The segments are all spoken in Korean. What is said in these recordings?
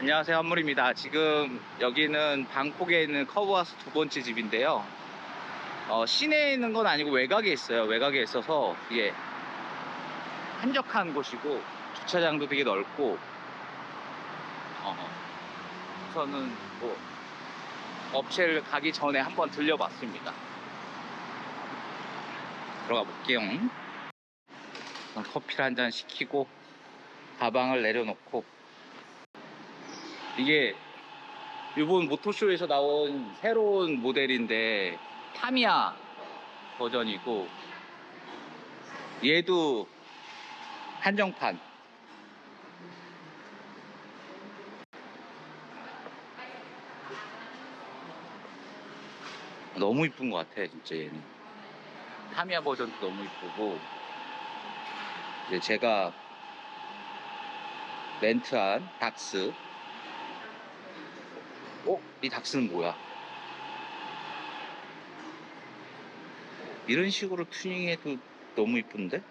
안녕하세요 한물입니다. 지금 여기는 방콕에 있는 커브하우스 두 번째 집인데요. 어, 시내에 있는 건 아니고 외곽에 있어요. 외곽에 있어서 이게 한적한 곳이고 주차장도 되게 넓고 어, 우선은 뭐 업체를 가기 전에 한번 들려봤습니다. 들어가 볼게요. 커피를 한 잔 시키고 가방을 내려놓고 이게 이번 모토쇼에서 나온 새로운 모델인데 타미야 버전이고 얘도 한정판. 너무 이쁜 것 같아 진짜 얘는. 타미야 버전도 너무 이쁘고. 이제 제가 렌트한 닥스 어? 이 닥스는 뭐야? 이런 식으로 튜닝해도 너무 이쁜데?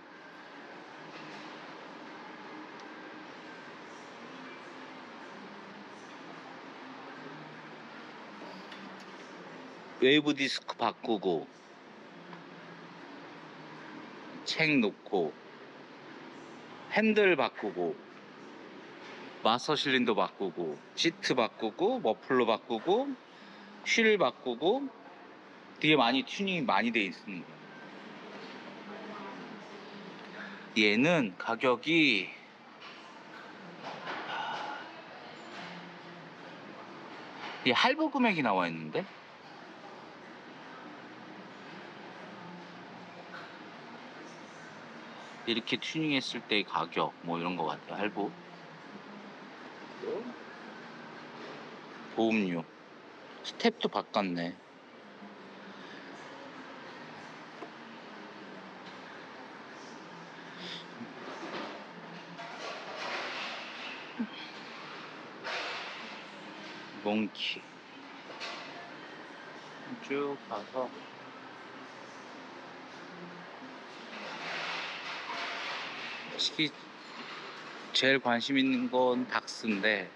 웨이브 디스크 바꾸고 책 놓고 핸들 바꾸고 마스터 실린더 바꾸고 시트 바꾸고 머플러 바꾸고 휠 바꾸고 되게 많이 튜닝이 많이 돼 있습니다 얘는 가격이 이 할부 금액이 나와 있는데? 이렇게 튜닝했을 때의 가격 뭐 이런 거 같아요 할부 보험료. 스텝도 바꿨네. 몽키. 쭉 가서. 솔직히 제일 관심 있는 건 닥스인데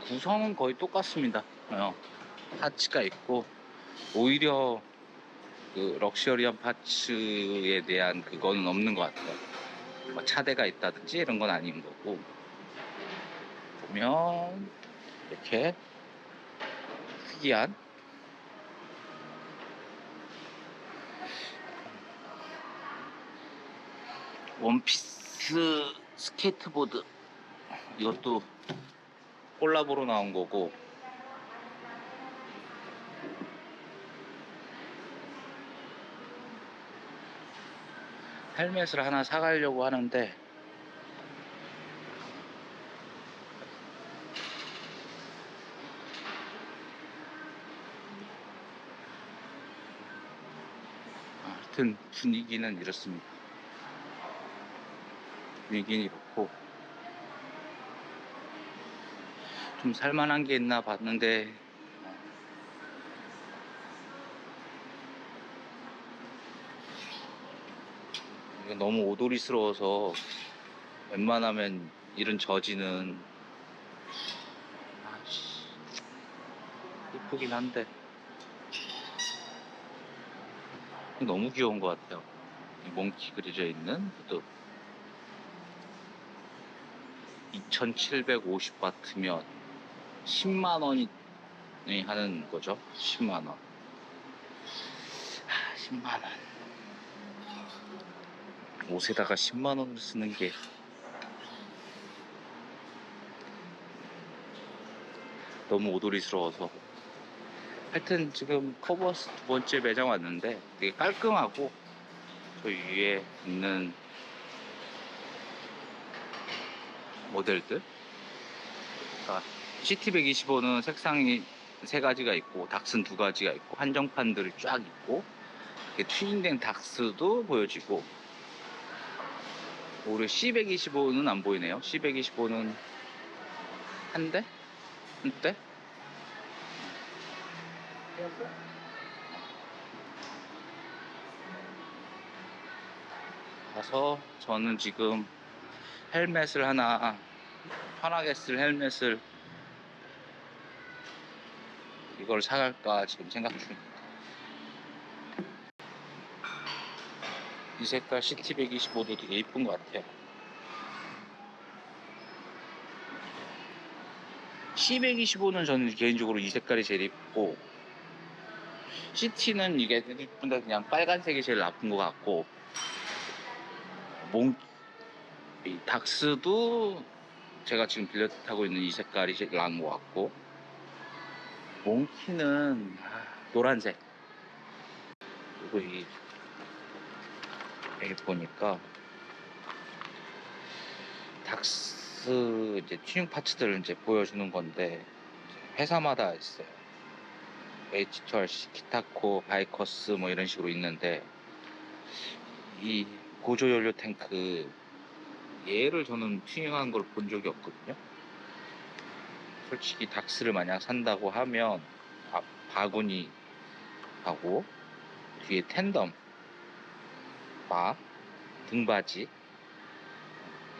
구성은 거의 똑같습니다. 어, 파츠가 있고 오히려 그 럭셔리한 파츠에 대한 그거는 없는 것 같아요. 뭐 차대가 있다든지 이런 건 아닌 거고 보면 이렇게 특이한 원피스 스케이트보드. 이것도 콜라보로 나온 거고. 헬멧을 하나 사가려고 하는데 하여튼 분위기는 이렇습니다. 분위기는 이렇고 좀 살만한 게 있나 봤는데 너무 오도리스러워서 웬만하면 이런 저지는 아씨. 이쁘긴 한데 너무 귀여운 것 같아요 이 몽키 그려져 있는 후드 2750바트면 10만 원이 하는 거죠. 10만 원. 아, 10만 원. 옷에다가 10만 원을 쓰는 게 너무 오도리스러워서. 하여튼 지금 커버스 두 번째 매장 왔는데 되게 깔끔하고 저 위에 있는 모델들 그러니까 CT125는 색상이 세 가지가 있고 닥스는 두 가지가 있고 한정판들이 쫙 있고 튜닝된 닥스도 보여지고 오히려 C125는 안 보이네요 C125는 한 대? 한 대? 가서 저는 지금 헬멧을 하나 편하게 쓸 헬멧을 이걸 사갈까 지금 생각 중입니다. 이 색깔 CT 125도 되게 이쁜 것 같아요. C125는 저는 개인적으로 이 색깔이 제일 이쁘고 CT는 이게 이쁜데 그냥 빨간색이 제일 나쁜 것 같고 몽, 이 닥스도 제가 지금 빌려 타고 있는 이 색깔이 제일 나은 것 같고 몽키는 아, 노란색 그리고 이 여기 보니까 닥스 이제 튜닝 파츠들을 이제 보여주는 건데 회사마다 있어요. H2RC, 키타코, 바이커스 뭐 이런 식으로 있는데 이 고조 연료 탱크 얘를 저는 튜닝한 걸본 적이 없거든요. 솔직히 닥스를 만약 산다고 하면 앞 바구니 하고 뒤에 텐덤 바 등받이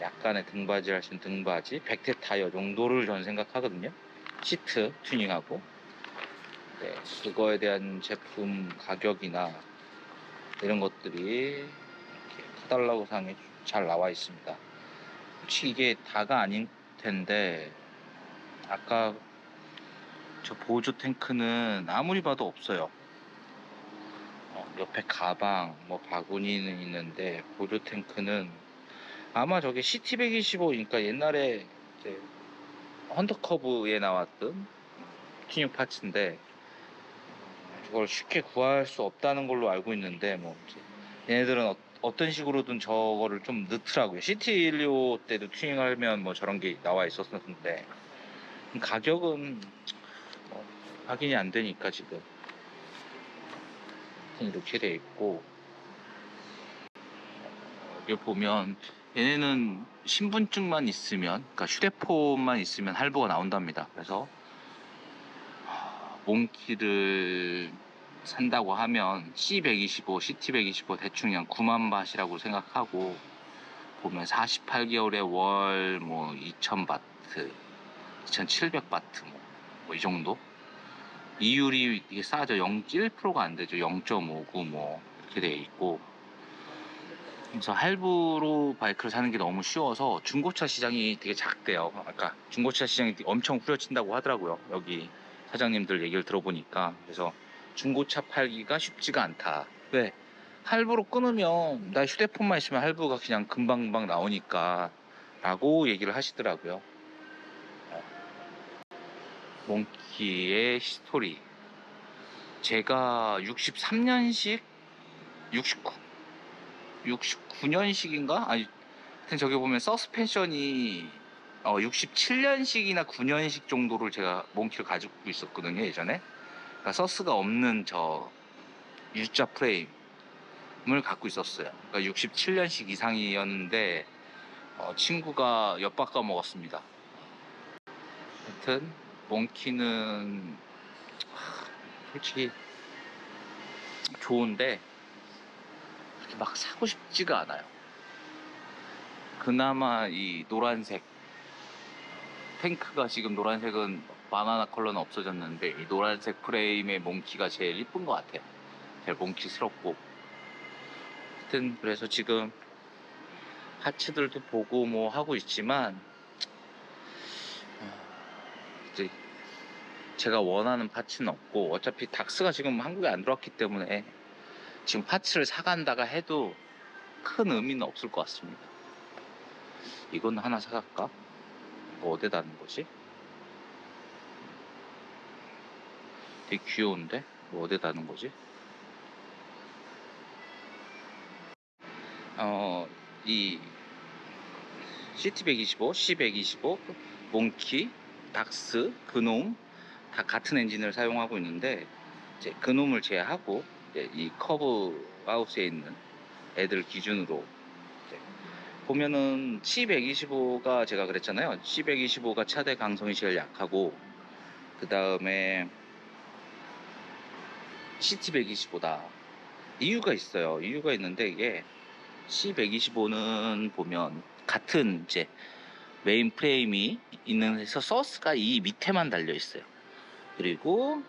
약간의 등받이 할수 있는 등받이 백태 타이어 정도를 저는 생각하거든요 시트 튜닝하고 네, 그거에 대한 제품 가격이나 이런 것들이 카달로그 상에 잘 나와 있습니다. 혹시 이게 다가 아닐 텐데 아까 저 보조 탱크는 아무리 봐도 없어요. 어, 옆에 가방, 뭐 바구니는 있는데 보조 탱크는 아마 저게 CT125니까 옛날에 이제 헌터커브에 나왔던 튜닝 파츠인데 그걸 쉽게 구할 수 없다는 걸로 알고 있는데 뭐 얘네들은 어, 떤 식으로든 저거를 좀 넣더라고요. CT125 때도 튜닝하면 뭐 저런 게 나와 있었는데 가격은 뭐 확인이 안 되니까 지금 이렇게 돼 있고 여기 보면 얘네는 신분증만 있으면 그러니까 휴대폰만 있으면 할부가 나온답니다 그래서 몽키를 산다고 하면 C125, CT125 대충 그냥 9만 바트라고 생각하고 보면 48개월에 월 뭐 2000 바트 2700 바트 뭐이 정도 이율이 이게 싸죠. 0.1%가 안 되죠. 0.59 뭐 이렇게 돼 있고. 그래서 할부로 바이크를 사는 게 너무 쉬워서 중고차 시장이 되게 작대요. 아까 중고차 시장이 엄청 후려친다고 하더라고요. 여기 사장님들 얘기를 들어보니까 그래서 중고차 팔기가 쉽지가 않다. 왜? 할부로 끊으면 나 휴대폰만 있으면 할부가 그냥 금방금방 나오니까 라고 얘기를 하시더라고요. 몽키의 스토리. 제가 63년식, 69, 69년식인가? 아니, 저기 보면 서스펜션이 어, 67년식이나 9년식 정도를 제가 몽키를 가지고 있었거든요, 예전에. 그러니까 서스가 없는 저 U자 프레임을 갖고 있었어요. 그러니까 67년식 이상이었는데, 어, 친구가 엿바꿔 먹었습니다. 하여튼, 몽키는 하, 솔직히 좋은데 막 사고 싶지가 않아요. 그나마 이 노란색 탱크가 지금 노란색은 바나나 컬러는 없어졌는데 이 노란색 프레임의 몽키가 제일 이쁜 것 같아요. 제일 몽키스럽고 하여튼 그래서 지금 하츠들도 보고 뭐 하고 있지만 이제 제가 원하는 파츠는 없고 어차피 닥스가 지금 한국에 안 들어왔기 때문에 지금 파츠를 사간다가 해도 큰 의미는 없을 것 같습니다. 이건 하나 사갈까? 이거 어디다 는 거지? 되게 귀여운데? 이거 어디다 는 거지? 어, 이 CT125, C125, 몽키, 닥스, 그놈 다 같은 엔진을 사용하고 있는데 이제 그놈을 제외하고 이제 이 커브 하우스에 있는 애들 기준으로 보면은 C125가 제가 그랬잖아요. C125가 차대 강성이 제일 약하고 그 다음에 CT125다. 이유가 있어요. 이유가 있는데 이게 C125는 보면 같은 이제 메인 프레임이 있는 데서 서스가 이 밑에만 달려 있어요. 그리고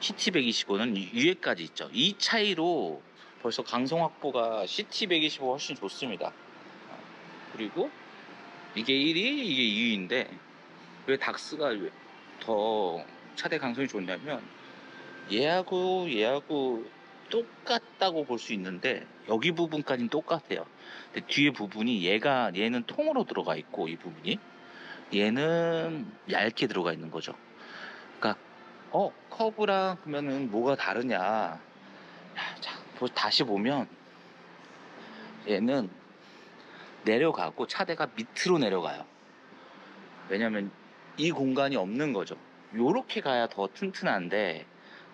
CT125는 위에까지 있죠. 이 차이로 벌써 강성 확보가 CT125 훨씬 좋습니다. 그리고 이게 1위, 이게 2위인데 왜 닥스가 더 차대 강성이 좋냐면 얘하고 얘하고 똑같다고 볼 수 있는데 여기 부분까지는 똑같아요. 근데 뒤에 부분이 얘가 얘는 통으로 들어가 있고 이 부분이 얘는 얇게 들어가 있는 거죠. 그러니까 어 커브랑 그러면은 뭐가 다르냐? 다시 보면 얘는 내려가고 차대가 밑으로 내려가요. 왜냐면 이 공간이 없는 거죠. 요렇게 가야 더 튼튼한데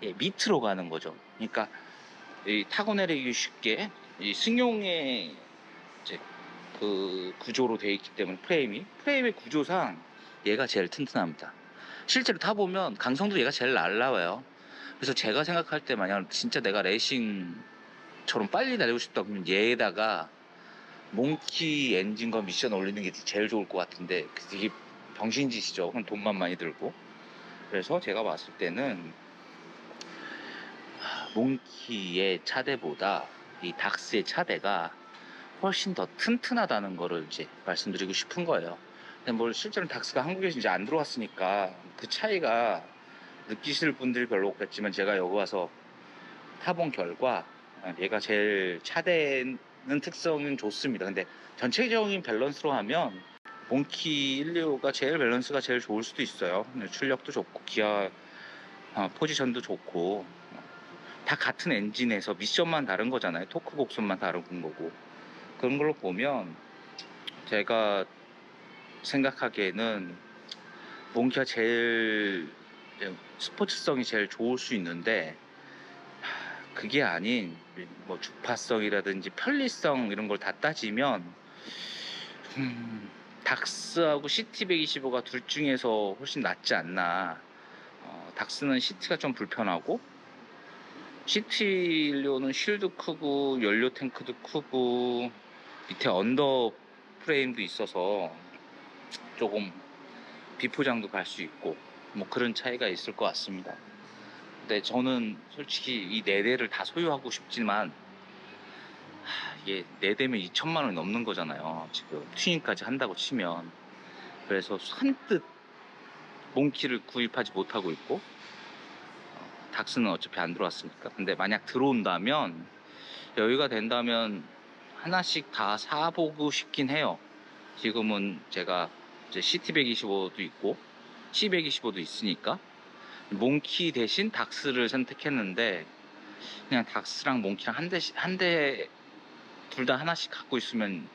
예, 밑으로 가는 거죠. 그러니까 이 타고 내리기 쉽게 이 승용의 그 구조로 되어 있기 때문에 프레임이 프레임의 구조상 얘가 제일 튼튼합니다. 실제로 타보면 강성도 얘가 제일 날라와요. 그래서 제가 생각할 때 만약 진짜 내가 레이싱 처럼 빨리 달리고 싶다 그러면 얘에다가 몽키 엔진과 미션 올리는 게 제일 좋을 것 같은데 이게 병신짓이죠. 그럼 돈만 많이 들고. 그래서 제가 봤을 때는 하, 몽키의 차대보다 이 닥스의 차대가 훨씬 더 튼튼하다는 거를 이제 말씀드리고 싶은 거예요. 근데 뭘 실제로 닥스가 한국에서 이제 안 들어왔으니까 그 차이가 느끼실 분들이 별로 없겠지만 제가 여기 와서 타본 결과 아, 얘가 제일 차대는 특성은 좋습니다. 근데 전체적인 밸런스로 하면 몽키 125가 제일 밸런스가 제일 좋을 수도 있어요. 출력도 좋고 기아 어, 포지션도 좋고 어, 다 같은 엔진에서 미션만 다른 거잖아요. 토크 곡선만 다른 거고 그런 걸로 보면 제가 생각하기에는 몽키가 제일 스포츠성이 제일 좋을 수 있는데 하, 그게 아닌 뭐 주파성이라든지 편리성 이런 걸 다 따지면 음, 닥스하고 CT125가 둘 중에서 훨씬 낫지 않나 어, 닥스는 시트가 좀 불편하고 CT125는 쉴도 크고 연료 탱크도 크고 밑에 언더 프레임도 있어서 조금 비포장도 갈 수 있고 뭐 그런 차이가 있을 것 같습니다. 근데 저는 솔직히 이 네 대를 다 소유하고 싶지만 하, 이게 네 대면 2천만 원이 넘는 거잖아요. 지금 튜닝까지 한다고 치면 그래서 선뜻 몽키를 구입하지 못하고 있고 어, 닥스는 어차피 안 들어왔으니까. 근데 만약 들어온다면 여유가 된다면 하나씩 다 사보고 싶긴 해요. 지금은 제가 이제 CT125도 있고 C125도 있으니까 몽키 대신 닥스를 선택했는데 그냥 닥스랑 몽키랑 한 대씩 한대 둘 다 하나씩 갖고 있으면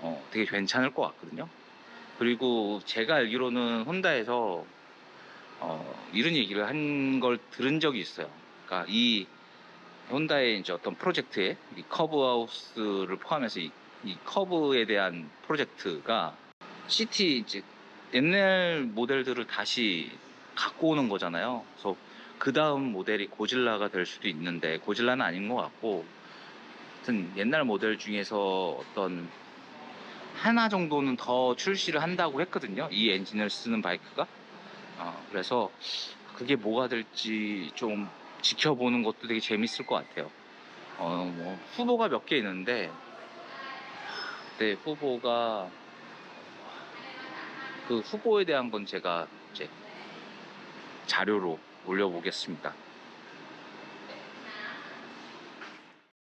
어, 되게 괜찮을 것 같거든요. 그리고 제가 알기로는 혼다에서 어, 이런 얘기를 한 걸 들은 적이 있어요. 그러니까 이 혼다의 이제 어떤 프로젝트에 이 커브하우스를 포함해서 이, 이 커브에 대한 프로젝트가 CT 이제 옛날 모델들을 다시 갖고 오는 거잖아요. 그래서 그 다음 모델이 고질라가 될 수도 있는데 고질라는 아닌 것 같고, 하여튼 옛날 모델 중에서 어떤 하나 정도는 더 출시를 한다고 했거든요. 이 엔진을 쓰는 바이크가. 어, 그래서 그게 뭐가 될지 좀 지켜보는 것도 되게 재밌을 것 같아요. 어, 뭐 후보가 몇 개 있는데, 그때 후보가 그 후보에 대한 건 제가 이제 자료로 올려보겠습니다.